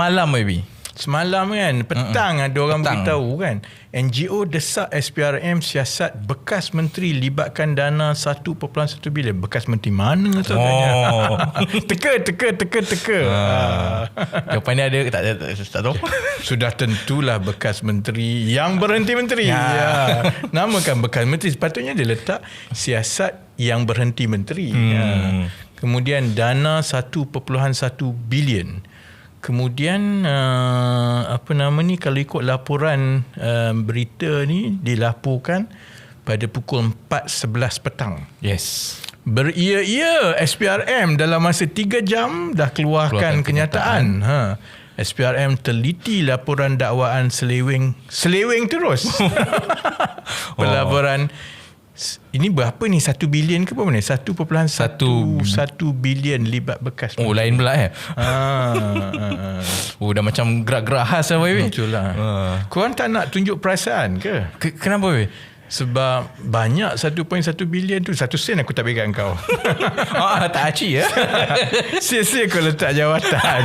Malam maybe. Semalam kan petang mm ada orang Petang. beritahu kan NGO desak SPRM siasat bekas menteri libatkan dana 1.1 bilion bekas menteri mana tu Oh. teka teka teka teka Ah. Jawapan dia ada ke tak, tak, tak, tak tahu. sudah tentulah bekas menteri yang berhenti menteri Ya. ya. namakan bekas menteri sepatutnya dia letak siasat yang berhenti menteri Hmm. ya. kemudian dana 1.1 bilion kemudian uh, apa nama ni kalau ikut laporan uh, berita ni dilaporkan pada pukul 4.11 petang Yes. Beria-ia SPRM dalam masa 3 jam dah keluarkan, Keluarkan kenyataan. Ha. SPRM teliti laporan dakwaan seleweng seleweng terus. Pelaporan S- ini berapa ni 1 bilion ke apa ni 1.1 Satu- 1 bilion libat bekas. Oh lain pula eh. Ha. Oh dah macam gerak-gerak khas lah baby. Itulah. Ha. Korang tak nak tunjuk perasaan ke? Ke- Kenapa? Sebab banyak 1.1 bilion tu satu sen aku tak kat kau. ah, tak aci ya. Sia-sia kau letak jawatan.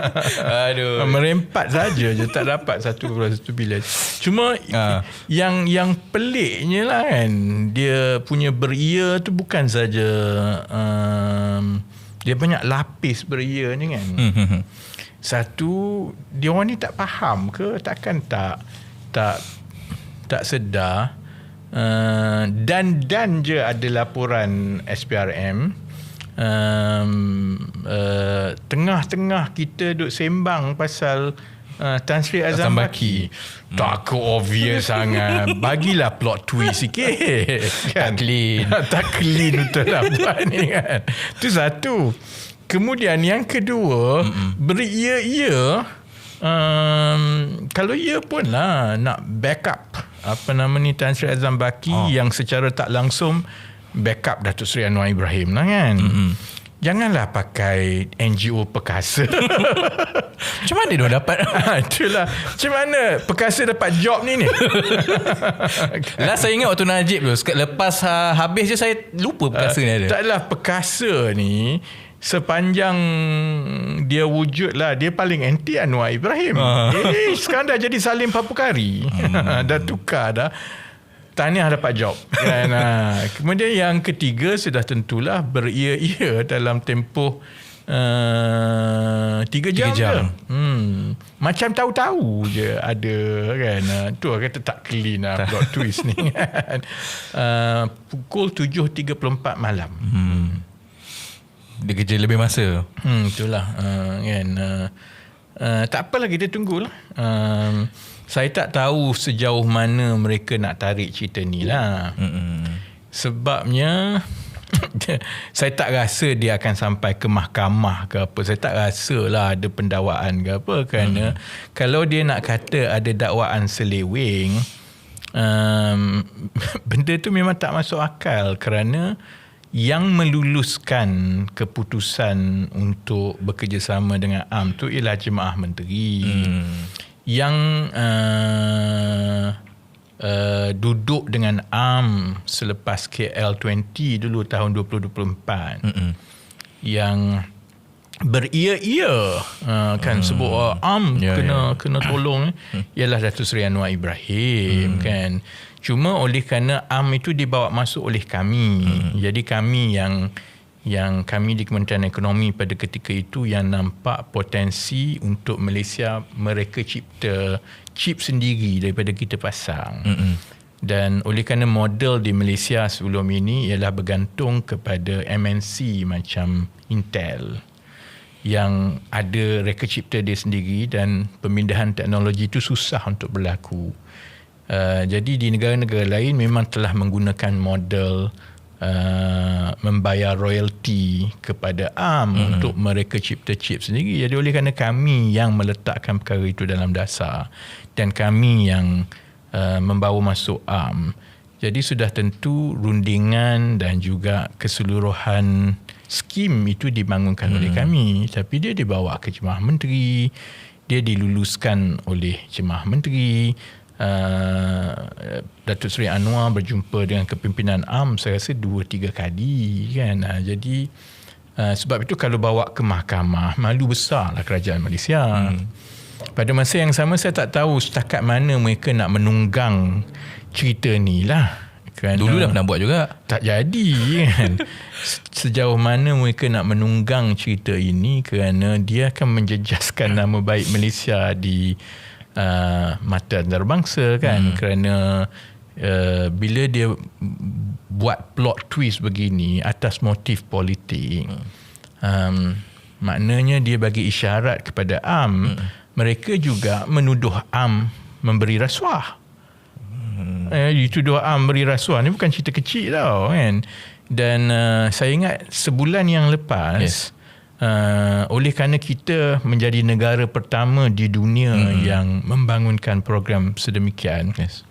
Aduh. Merempat saja je tak dapat satu satu bilion. Cuma Ah. yang yang peliknya lah kan dia punya beria tu bukan saja um, dia banyak lapis beria ni kan. Hmm, hmm, hmm. Satu dia orang ni tak faham ke takkan tak tak tak sedar uh, dan dan je ada laporan SPRM um, uh, tengah-tengah kita duk sembang pasal uh, Tan Sri Azam Azam Baki. Baki. tak ke obvious sangat. Bagilah plot twist sikit. Kan? Tak clean. tak clean betul lah. Buat ni kan. Tu satu. Kemudian yang kedua beria-ia um, kalau ia pun lah nak backup apa nama ni Tan Sri Azam Baki Oh. yang secara tak langsung backup Datuk Seri Anwar Ibrahim lah kan mm-hmm. janganlah pakai NGO perkasa Macam mana dia dapat? itulah macam mana perkasa dapat job ni ni Last saya ingat waktu Najib tu Lepas ha, habis je saya lupa perkasa ni ada Taklah perkasa ni sepanjang dia wujud lah dia paling anti Anwar Ibrahim. Ah. Eh sekarang dah jadi Salim Papukari. Hmm. dah tukar dah. Tahniah dapat job kan. ha. Kemudian yang ketiga sudah tentulah beria-ia dalam tempoh Uh, tiga jam, Tiga jam. je. Hmm. Macam tahu-tahu je ada kan. Uh, tu kata tak clean lah plot twist ni kan. Uh, pukul 7.34 malam. hmm. Dia kerja lebih masa Hmm, itulah uh, kan. Uh, uh, tak apalah kita tunggulah. Um, saya tak tahu sejauh mana mereka nak tarik cerita ni lah. Mm-mm. Sebabnya saya tak rasa dia akan sampai ke mahkamah ke apa. Saya tak rasa lah ada pendakwaan ke apa kerana hmm. kalau dia nak kata ada dakwaan seleweng um, benda tu memang tak masuk akal kerana yang meluluskan keputusan untuk bekerjasama dengan AM tu ialah jemaah menteri. Hmm. Yang uh, uh, duduk dengan AM selepas KL20 dulu tahun 2024 Mm-mm. yang beria-ia uh, kan hmm. sebut uh, am Ya, kena ya. kena tolong eh, ialah Datuk Seri Anwar Ibrahim hmm. kan cuma oleh kerana am itu dibawa masuk oleh kami hmm. jadi kami yang yang kami di Kementerian Ekonomi pada ketika itu yang nampak potensi untuk Malaysia mereka cipta chip sendiri daripada kita pasang Mm-mm. dan oleh kerana model di Malaysia sebelum ini ialah bergantung kepada MNC macam Intel yang ada reka cipta dia sendiri dan pemindahan teknologi itu susah untuk berlaku. Uh, jadi di negara-negara lain memang telah menggunakan model uh, membayar royalty kepada ARM hmm. untuk mereka cipta chip sendiri. Jadi oleh kerana kami yang meletakkan perkara itu dalam dasar dan kami yang uh, membawa masuk ARM. Jadi sudah tentu rundingan dan juga keseluruhan skim itu dibangunkan hmm. oleh kami tapi dia dibawa ke jemaah menteri dia diluluskan oleh jemaah menteri uh, Datuk Seri Anwar berjumpa dengan kepimpinan AM saya rasa dua tiga kali kan uh, jadi Uh, sebab itu kalau bawa ke mahkamah, malu besar lah kerajaan Malaysia. Hmm. Pada masa yang sama saya tak tahu setakat mana mereka nak menunggang cerita ni lah. Kerana Dulu dah pernah buat juga. Tak jadi kan. Sejauh mana mereka nak menunggang cerita ini kerana dia akan menjejaskan nama baik Malaysia di uh, mata antarabangsa kan. Hmm. Kerana uh, bila dia buat plot twist begini atas motif politik, hmm. um, maknanya dia bagi isyarat kepada AM, hmm. mereka juga menuduh AM memberi rasuah. Hmm. Eh, dituduh am beri rasuah ni bukan cerita kecil tau kan. Dan uh, saya ingat sebulan yang lepas yes. uh, oleh kerana kita menjadi negara pertama di dunia hmm. yang membangunkan program sedemikian. Yes.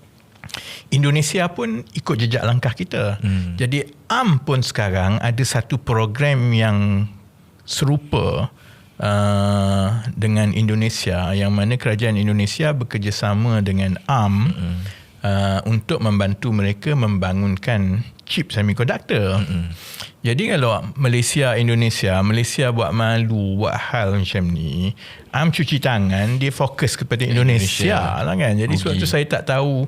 Indonesia pun ikut jejak langkah kita. Hmm. Jadi am pun sekarang ada satu program yang serupa uh, dengan Indonesia yang mana kerajaan Indonesia bekerjasama dengan AM hmm uh, untuk membantu mereka membangunkan chip semiconductor. Mm-hmm. Jadi kalau Malaysia, Indonesia, Malaysia buat malu, buat hal macam ni, am cuci tangan, dia fokus kepada Indonesia, Indonesia. lah kan. Jadi okay. sebab tu saya tak tahu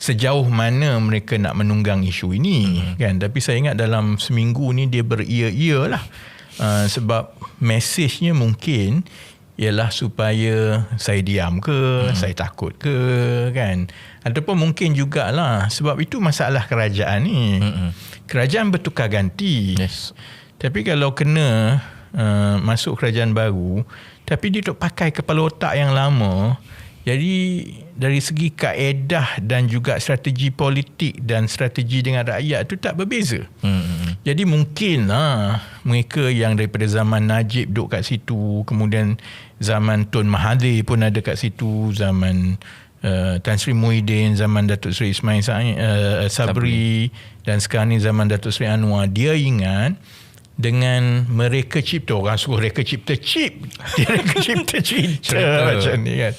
sejauh mana mereka nak menunggang isu ini mm-hmm. kan. Tapi saya ingat dalam seminggu ni dia beria-ia lah. Uh, sebab mesejnya mungkin ialah supaya saya diam ke, mm-hmm. saya takut ke kan ataupun mungkin jugalah sebab itu masalah kerajaan ni mm-hmm. kerajaan bertukar ganti yes. tapi kalau kena uh, masuk kerajaan baru tapi dia duk pakai kepala otak yang lama jadi dari segi kaedah dan juga strategi politik dan strategi dengan rakyat tu tak berbeza. Hmm. Jadi mungkinlah mereka yang daripada zaman Najib duduk kat situ, kemudian zaman Tun Mahathir pun ada kat situ, zaman Uh, Tan Sri Muhyiddin zaman Datuk Seri Ismail uh, Sabri, Sabri. dan sekarang ni zaman Datuk Seri Anwar. Dia ingat dengan mereka cipta orang suruh mereka cipta chip. Dia mereka cipta cerita macam ni kan.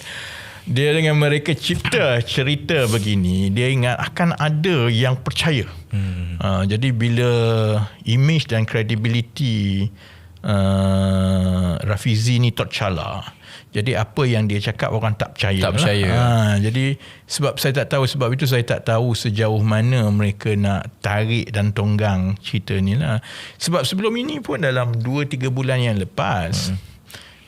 Dia dengan mereka cipta cerita begini dia ingat akan ada yang percaya. Hmm. uh, jadi bila image dan credibility uh, Rafizi ni tercala jadi apa yang dia cakap orang tak percaya. Tak percaya. Lah. Ha, jadi sebab saya tak tahu sebab itu saya tak tahu sejauh mana mereka nak tarik dan tonggang cerita ni lah. Sebab sebelum ini pun dalam 2-3 bulan yang lepas hmm.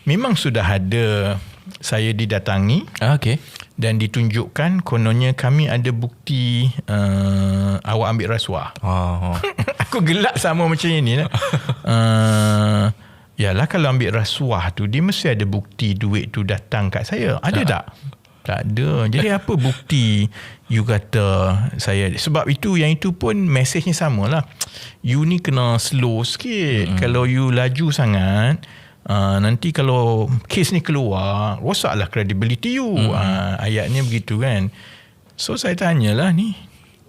memang sudah ada saya didatangi. Ah, okay. Dan ditunjukkan kononnya kami ada bukti uh, awak ambil rasuah. Oh, oh. Aku gelak sama macam ini lah. uh, Yalah kalau ambil rasuah tu dia mesti ada bukti duit tu datang kat saya. Ada tak? Tak, tak ada. Jadi apa bukti you kata saya sebab itu yang itu pun mesejnya samalah. You ni kena slow sikit. Hmm. Kalau you laju sangat uh, nanti kalau kes ni keluar rosaklah credibility you. Hmm. Uh, ayatnya begitu kan. So saya tanyalah ni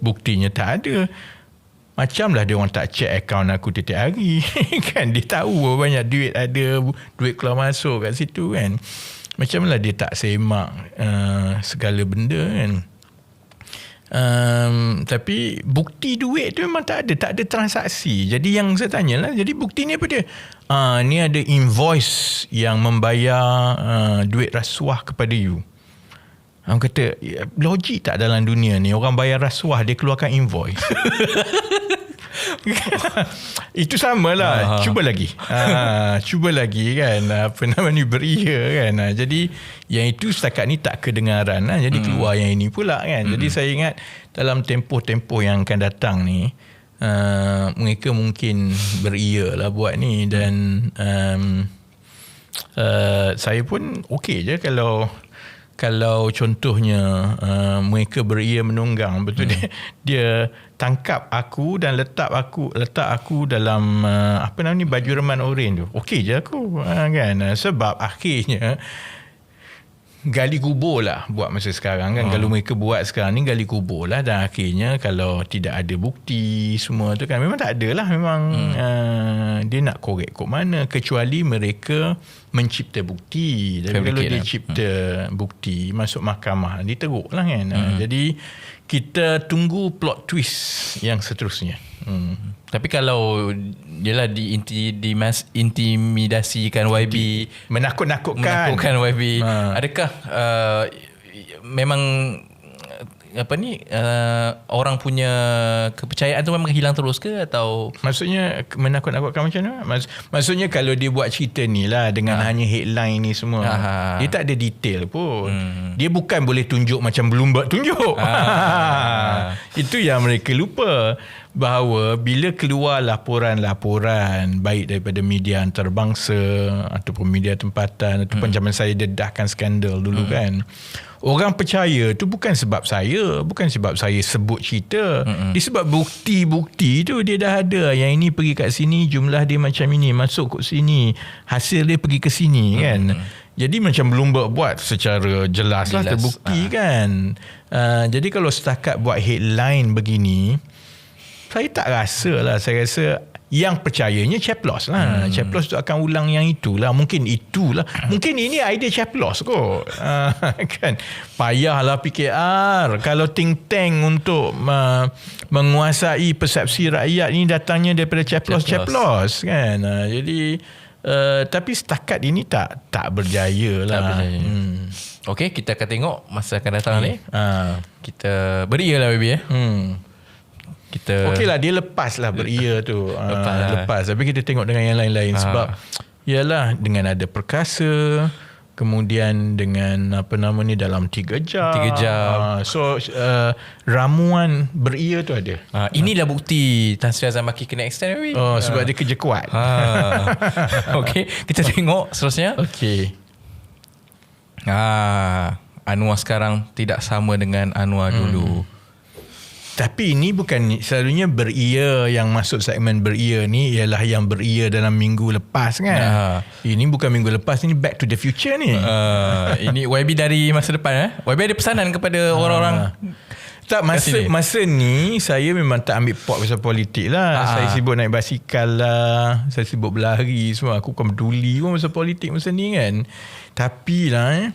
buktinya tak ada. Macam lah dia orang tak check akaun aku tiap hari. kan dia tahu banyak duit ada, duit keluar masuk kat situ kan. Macam lah dia tak semak uh, segala benda kan. Um, tapi bukti duit tu memang tak ada. Tak ada transaksi. Jadi yang saya tanya lah. Jadi bukti ni apa dia? Uh, ni ada invoice yang membayar uh, duit rasuah kepada you. Orang kata, ya, logik tak dalam dunia ni? Orang bayar rasuah, dia keluarkan invoice. Itu sama lah. Cuba lagi. Ha, cuba lagi kan. Apa nama ni beria kan. Ha, jadi, yang itu setakat ni tak kedengaran. Ha. Jadi, hmm. keluar yang ini pula kan. Hmm. Jadi, saya ingat dalam tempoh-tempoh yang akan datang ni, uh, mereka mungkin beria lah buat ni. Dan um, uh, saya pun okey je kalau kalau contohnya uh, mereka beria menunggang betul hmm. dia? Dia tangkap aku dan letak aku letak aku dalam uh, apa nama ni baju reman oren tu. Okey je aku uh, kan? Uh, sebab akhirnya gali kubur lah buat masa sekarang kan. Hmm. Kalau mereka buat sekarang ni gali kubur lah dan akhirnya kalau tidak ada bukti semua tu kan memang tak ada lah memang hmm. uh, dia nak korek kok mana kecuali mereka mencipta bukti. Tapi kalau dia lah. cipta hmm. bukti masuk mahkamah diteruk lah kan. Hmm. Uh, jadi kita tunggu plot twist yang seterusnya. Hmm. Tapi kalau Yelah di, inti, di mas, Intimidasikan YB Menakut-nakutkan. Menakutkan YB Ha. Adakah uh, Memang Apa ni uh, Orang punya Kepercayaan tu memang hilang terus ke Atau Maksudnya menakut-nakutkan macam mana? Maksud, maksudnya kalau dia buat cerita ni lah dengan hanya headline ni semua, Ah. dia tak ada detail pun. Dia bukan boleh tunjuk macam Bloomberg tunjuk. Ah. Itu yang mereka lupa bahawa bila keluar laporan-laporan baik daripada media antarabangsa ataupun media tempatan ataupun zaman saya dedahkan skandal dulu kan. Orang percaya tu bukan sebab saya, bukan sebab saya sebut cerita. Mm-mm. Dia sebab bukti-bukti tu dia dah ada. Yang ini pergi kat sini, jumlah dia macam ini, masuk kat sini, hasil dia pergi ke sini kan. Jadi macam Bloomberg buat secara jelas, lah Jelas. terbukti kan. Uh, jadi kalau setakat buat headline begini, saya tak rasa lah. Saya rasa yang percayanya Chaplos lah. Hmm. Chaplos tu akan ulang yang itulah. Mungkin itulah. Mungkin ini idea Chaplos kot. Uh, kan. Payahlah PKR. Kalau think tank untuk uh, menguasai persepsi rakyat ni datangnya daripada Chaplos Chaplos kan. Uh, jadi uh, tapi setakat ini tak tak berjaya lah. Tak berjaya. Hmm. Okay kita akan tengok Masa akan datang ni Uh, Kita Beria lah baby eh hmm. Kita Okey lah dia lepas lah beria tu Lepas lepas, lah. lepas Tapi kita tengok dengan yang lain-lain Ha. Sebab Yalah dengan ada perkasa Kemudian dengan apa nama ni dalam 3 jam. Tiga jam. Ah, so uh, ramuan beria tu ada. ha, Inilah bukti Tan Sri Azam Baki kena extend Oh sebab dia kerja kuat. ha. Okay Kita tengok seterusnya Okey. ha. Anwar sekarang Tidak sama dengan Anwar Hmm. Tapi ini bukan selalunya beria yang masuk segmen beria ni ialah yang beria dalam minggu lepas kan. Ha. Ini bukan minggu lepas ini back to the future ni. uh, Ini YB dari masa depan eh YB ada pesanan kepada orang-orang Tak masa masa ni saya memang tak ambil pot pasal politik lah. Ah. Saya sibuk naik basikal lah, saya sibuk berlari semua. Aku bukan peduli pun pasal politik masa ni kan. Tapi lah eh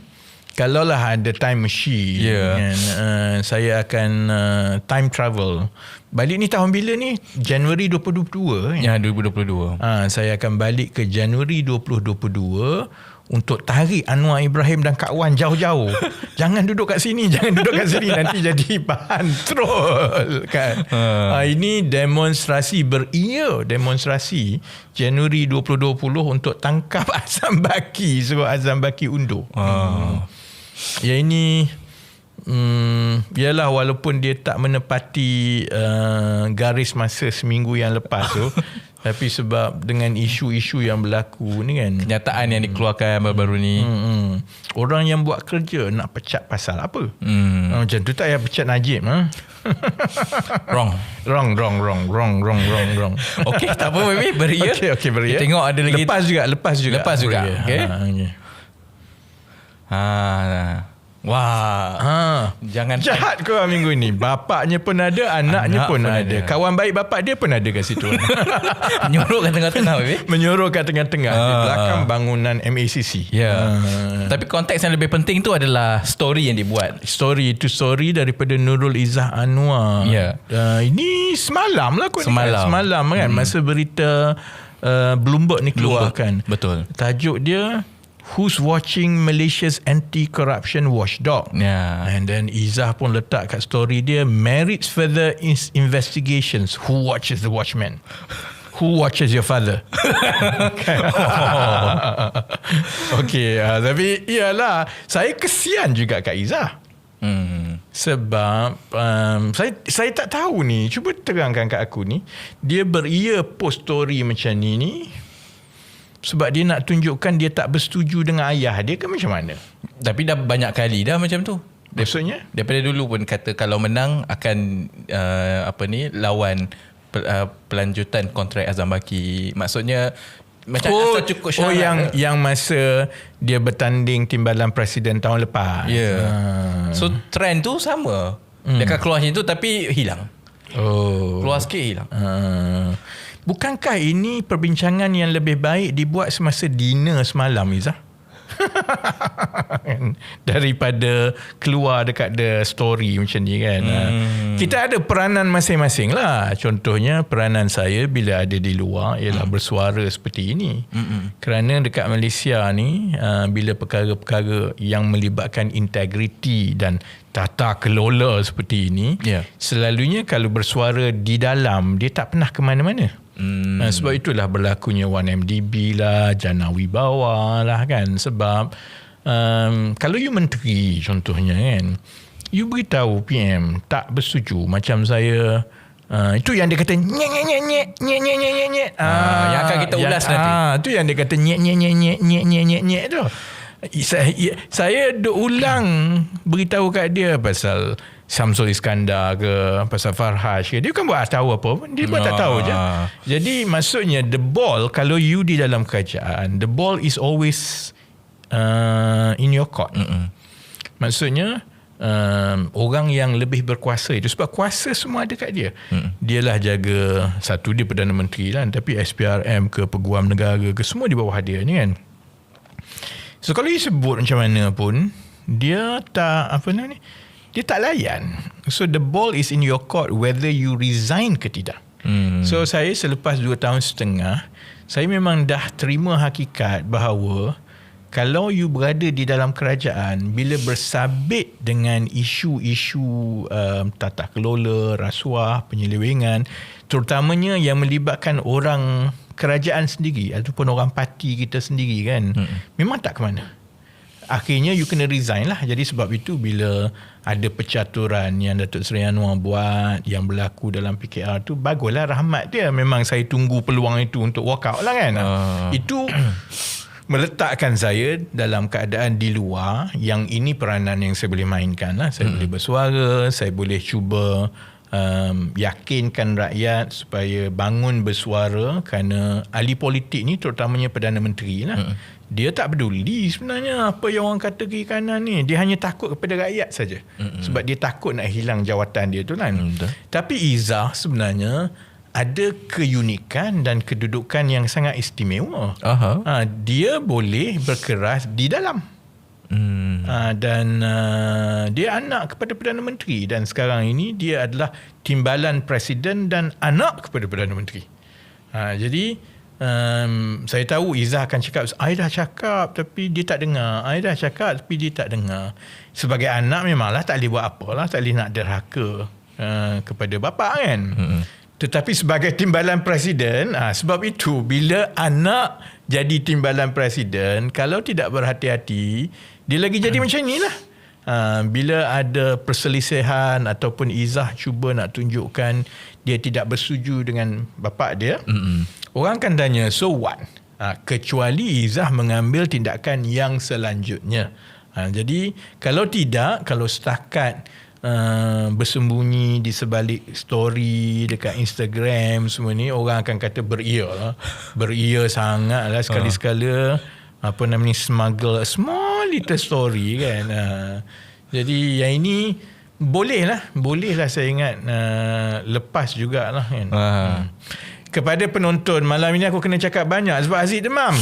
kalau lah ada time machine Ya. kan, uh, saya akan uh, time travel. Balik ni tahun bila ni? Januari 2022 kan? Ya 2022 Ha, saya akan balik ke Januari 2022 untuk tarik Anwar Ibrahim dan Kak Wan jauh-jauh. jangan duduk kat sini, jangan duduk kat sini nanti jadi bahan troll kan. Ha. ini demonstrasi beria, demonstrasi Januari 2020 untuk tangkap Azam Baki suruh Azam Baki undur. Ah. Yang ini Hmm, yalah walaupun dia tak menepati uh, garis masa seminggu yang lepas tu tapi sebab dengan isu-isu yang berlaku ni kan Kenyataan yang dikeluarkan baru-baru ni hmm, hmm, orang yang buat kerja nak pecat pasal apa hmm. hmm. macam tu tak payah pecat Najib ha? Wrong wrong wrong wrong wrong wrong wrong wrong Okay tak apa baby Beria Okey okey beria. Kita tengok ada lagi Lepas juga, lepas juga. Lepas juga, Beria. okey. Ha, okey. Ha. Wah Ha. Jangan Jahat kau minggu ni. Bapaknya pun ada, anaknya Anak pun, pun ada. ada. Kawan baik bapak dia pun ada kat situ. Menyorok kat tengah-tengah baby Menyorok kat tengah-tengah di Ah. belakang bangunan MACC. Ya Ah. Tapi konteks yang lebih penting tu adalah Story yang dibuat Story itu story daripada Nurul Izzah Anwar. Ya. Uh, ini semalam lah kot. ni Semalam. Kan? Semalam kan. Hmm. Masa berita uh, Bloomberg ni keluar kan. Betul Tajuk dia Who's watching Malaysia's anti-corruption watchdog? Ya And then Izzah pun letak kat story dia merits further investigations. Who watches the watchman? Who watches your father? okay, uh, tapi iyalah saya kesian juga kat Izzah. hmm. Sebab um, saya saya tak tahu ni. Cuba terangkan kat aku ni. Dia beria post story macam ni ni. Sebab dia nak tunjukkan dia tak bersetuju dengan ayah dia ke macam mana? Tapi dah banyak kali dah macam tu Maksudnya? Daripada dulu pun kata Kalau menang Akan uh, Apa ni Lawan uh, Pelanjutan kontrak Azam Baki Maksudnya Macam oh, asal cukup oh syarat yang yang masa dia bertanding timbalan presiden tahun lepas. Ya yeah. Ah. So trend tu sama Dia akan keluar macam tu Tapi hilang Oh. Keluar sikit hilang Ah. Bukankah ini perbincangan yang lebih baik dibuat semasa dinner semalam Izzah? daripada keluar dekat the story macam ni kan hmm. kita ada peranan masing-masing lah contohnya peranan saya bila ada di luar ialah hmm. bersuara seperti ini hmm. kerana dekat Malaysia ni uh, bila perkara-perkara yang melibatkan integriti dan tata kelola seperti ini yeah. selalunya kalau bersuara di dalam dia tak pernah ke mana-mana Hmm. sebab itulah berlakunya 1MDB lah, Jana Wibawa lah kan. Sebab um, kalau you menteri contohnya kan, you beritahu PM tak bersetuju macam saya Uh, itu yang dia kata nyek nyek nyek nyek nyek nyek nyek nyek nyek uh, yang akan kita ulas yang, nanti ah, itu yang dia kata nyek nyek nyek nyek nyek nyek nyek nyek tu saya, saya duk ulang beritahu kat dia pasal Samsul Iskandar ke pasal Farhash ke dia kan buat tahu apa dia buat tak tahu je ah. jadi maksudnya the ball kalau you di dalam kerajaan the ball is always uh, in your court Mm-mm. maksudnya um, orang yang lebih berkuasa itu sebab kuasa semua ada kat dia Mm-mm. dialah jaga satu dia Perdana Menteri lah tapi SPRM ke Peguam Negara ke semua di bawah dia ni kan so kalau you sebut macam mana pun dia tak apa nama ni dia tak layan. So the ball is in your court whether you resign ke tidak. Hmm. So saya selepas 2 tahun setengah, saya memang dah terima hakikat bahawa kalau you berada di dalam kerajaan bila bersabit dengan isu-isu um, tata kelola, rasuah, penyelewengan terutamanya yang melibatkan orang kerajaan sendiri ataupun orang parti kita sendiri kan hmm. memang tak ke mana akhirnya you kena resign lah jadi sebab itu bila ada percaturan yang Datuk Seri Anwar buat yang berlaku dalam PKR tu baguslah rahmat dia. Memang saya tunggu peluang itu untuk walk out lah kan. Uh. itu meletakkan saya dalam keadaan di luar yang ini peranan yang saya boleh mainkan lah. Saya hmm. boleh bersuara saya boleh cuba um, yakinkan rakyat supaya bangun bersuara kerana ahli politik ni terutamanya Perdana Menteri lah. Hmm dia tak peduli sebenarnya apa yang orang kata kiri kanan ni dia hanya takut kepada rakyat saja mm-hmm. sebab dia takut nak hilang jawatan dia tu kan mm-hmm. tapi Izzah sebenarnya ada keunikan dan kedudukan yang sangat istimewa uh-huh. ha, dia boleh berkeras di dalam Hmm. Ha, dan uh, dia anak kepada Perdana Menteri dan sekarang ini dia adalah timbalan presiden dan anak kepada Perdana Menteri. Ha, jadi um, saya tahu Izzah akan cakap saya dah cakap tapi dia tak dengar saya dah cakap tapi dia tak dengar sebagai anak memanglah tak boleh buat apa lah tak boleh nak derhaka uh, kepada bapa kan hmm. tetapi sebagai timbalan presiden uh, sebab itu bila anak jadi timbalan presiden kalau tidak berhati-hati dia lagi jadi hmm. macam ni lah Uh, bila ada perselisihan ataupun Izzah cuba nak tunjukkan dia tidak bersetuju dengan bapa dia mm-hmm. Orang akan tanya so what? Uh, kecuali Izzah mengambil tindakan yang selanjutnya. Uh, jadi kalau tidak kalau setakat uh, bersembunyi di sebalik story dekat Instagram semua ni orang akan kata beria lah. Beria sangat lah sekali-sekala uh apa namanya smuggle a small little story kan. Uh, jadi yang ini boleh lah boleh lah saya ingat uh, lepas jugalah kan. Uh. hmm. Kepada penonton malam ini aku kena cakap banyak sebab Aziz demam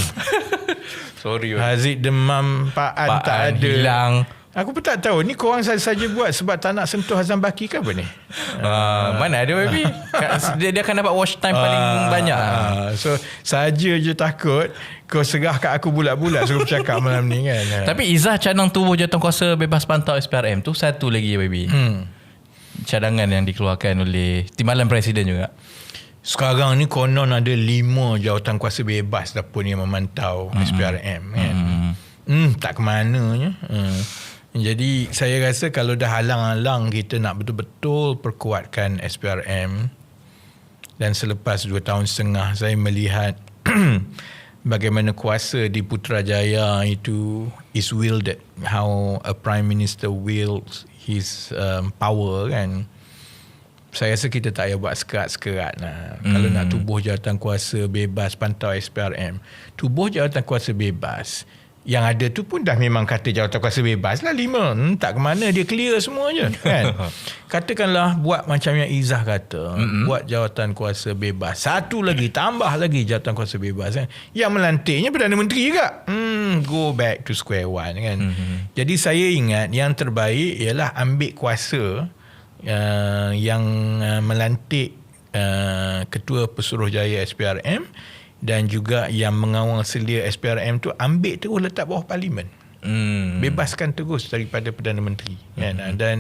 sorry Aziz demam Pak An tak ada hilang Aku pun tak tahu. Ni korang saja buat sebab tak nak sentuh Hazam Baki ke apa ni? Uh, mana ada baby? dia, dia akan dapat watch time paling uh, banyak. Uh, so, saja je takut kau serah kat aku bulat-bulat suruh bercakap malam ni kan. Tapi Izzah cadang tubuh kuasa bebas pantau SPRM tu satu lagi baby. Hmm. Cadangan yang dikeluarkan oleh Timbalan Presiden juga. Sekarang ni konon ada lima jawatan kuasa bebas dah pun yang memantau hmm. SPRM kan. Hmm. hmm tak ke mananya. Hmm. Jadi saya rasa kalau dah halang-halang kita nak betul-betul perkuatkan SPRM dan selepas 2 tahun setengah saya melihat bagaimana kuasa di Putrajaya itu is wielded how a prime minister wields his um, power kan saya rasa kita tak payah buat sekerat-sekerat lah. Mm. Kalau nak tubuh jawatan kuasa bebas pantau SPRM. Tubuh jawatan kuasa bebas yang ada tu pun dah memang kata jawatan kuasa bebas lah lima. Hmm, tak ke mana dia clear semua je kan. Katakanlah buat macam yang Izzah kata. Mm-hmm. Buat jawatan kuasa bebas. Satu lagi tambah lagi jawatan kuasa bebas kan. Yang melantiknya Perdana Menteri juga. Hmm, go back to square one kan. Mm-hmm. Jadi saya ingat yang terbaik ialah ambil kuasa uh, yang uh, melantik uh, Ketua Pesuruhjaya SPRM dan juga yang mengawal selia SPRM tu ambil terus letak bawah parlimen. Hmm. Bebaskan terus daripada Perdana Menteri. Kan? Hmm. Dan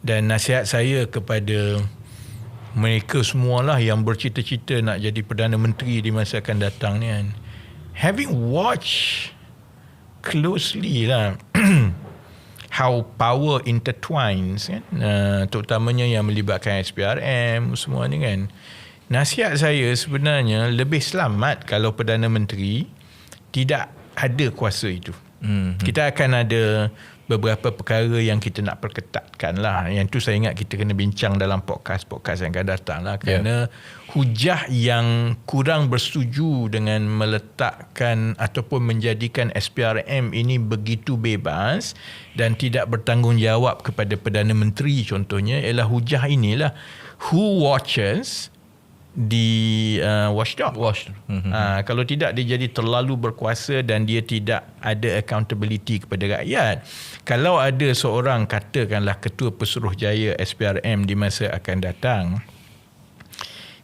dan nasihat saya kepada mereka semualah yang bercita-cita nak jadi Perdana Menteri di masa akan datang ni kan. Having watched closely lah how power intertwines kan uh, terutamanya yang melibatkan SPRM semua ni kan Nasihat saya sebenarnya lebih selamat kalau Perdana Menteri tidak ada kuasa itu. Hmm. Kita akan ada beberapa perkara yang kita nak perketatkan lah. Yang tu saya ingat kita kena bincang dalam podcast-podcast yang akan datang lah. Kerana yeah. hujah yang kurang bersetuju dengan meletakkan ataupun menjadikan SPRM ini begitu bebas dan tidak bertanggungjawab kepada Perdana Menteri contohnya ialah hujah inilah who watches di uh, watchdog. Watch. Mm-hmm. Uh, kalau tidak dia jadi terlalu berkuasa dan dia tidak ada accountability kepada rakyat. Kalau ada seorang katakanlah ketua pesuruhjaya SPRM di masa akan datang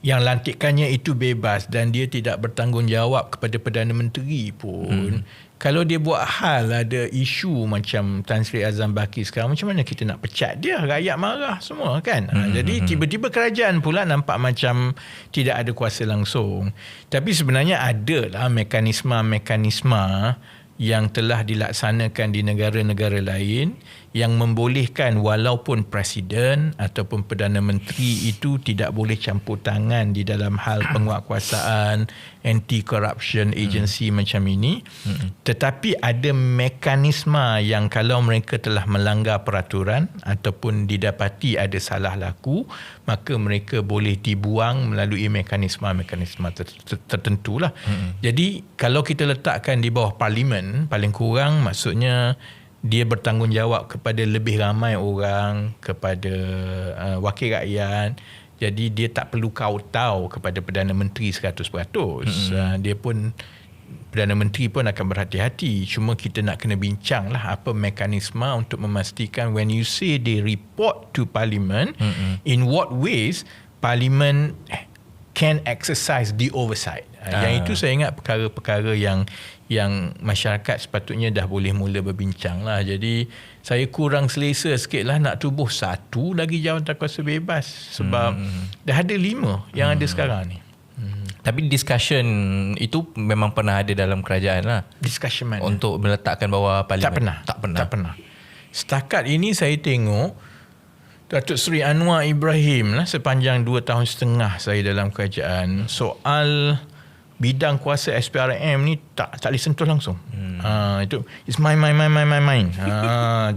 yang lantikannya itu bebas dan dia tidak bertanggungjawab kepada Perdana Menteri pun. Mm kalau dia buat hal ada isu macam Tan Sri Azam Baki sekarang macam mana kita nak pecat dia? Rakyat marah semua kan? Hmm, jadi hmm, hmm. tiba-tiba kerajaan pula nampak macam tidak ada kuasa langsung. Tapi sebenarnya ada lah mekanisme-mekanisme yang telah dilaksanakan di negara-negara lain yang membolehkan walaupun presiden ataupun perdana menteri itu tidak boleh campur tangan di dalam hal penguatkuasaan anti corruption agency hmm. macam ini hmm. tetapi ada mekanisme yang kalau mereka telah melanggar peraturan ataupun didapati ada salah laku maka mereka boleh dibuang melalui mekanisme-mekanisme tertentu lah hmm. jadi kalau kita letakkan di bawah parlimen paling kurang maksudnya dia bertanggungjawab kepada lebih ramai orang kepada uh, wakil rakyat jadi dia tak perlu kau tahu kepada Perdana Menteri 100% mm-hmm. uh, dia pun Perdana Menteri pun akan berhati-hati cuma kita nak kena bincang lah apa mekanisme untuk memastikan when you say they report to parliament mm-hmm. in what ways parliament can exercise the oversight uh. yang itu saya ingat perkara-perkara yang yang masyarakat sepatutnya dah boleh mula berbincang lah. Jadi saya kurang selesa sikit lah nak tubuh satu lagi jawatan kuasa bebas. Sebab hmm. dah ada lima yang hmm. ada sekarang ni. Hmm. Tapi discussion itu memang pernah ada dalam kerajaan lah. Discussion mana? Untuk meletakkan bawah parlimen. Tak pernah. Tak pernah. Tak pernah. Setakat ini saya tengok Datuk Seri Anwar Ibrahim lah sepanjang dua tahun setengah saya dalam kerajaan soal bidang kuasa SPRM ni tak tak boleh sentuh langsung. Hmm. Uh, itu it's my my my my my mind. Uh,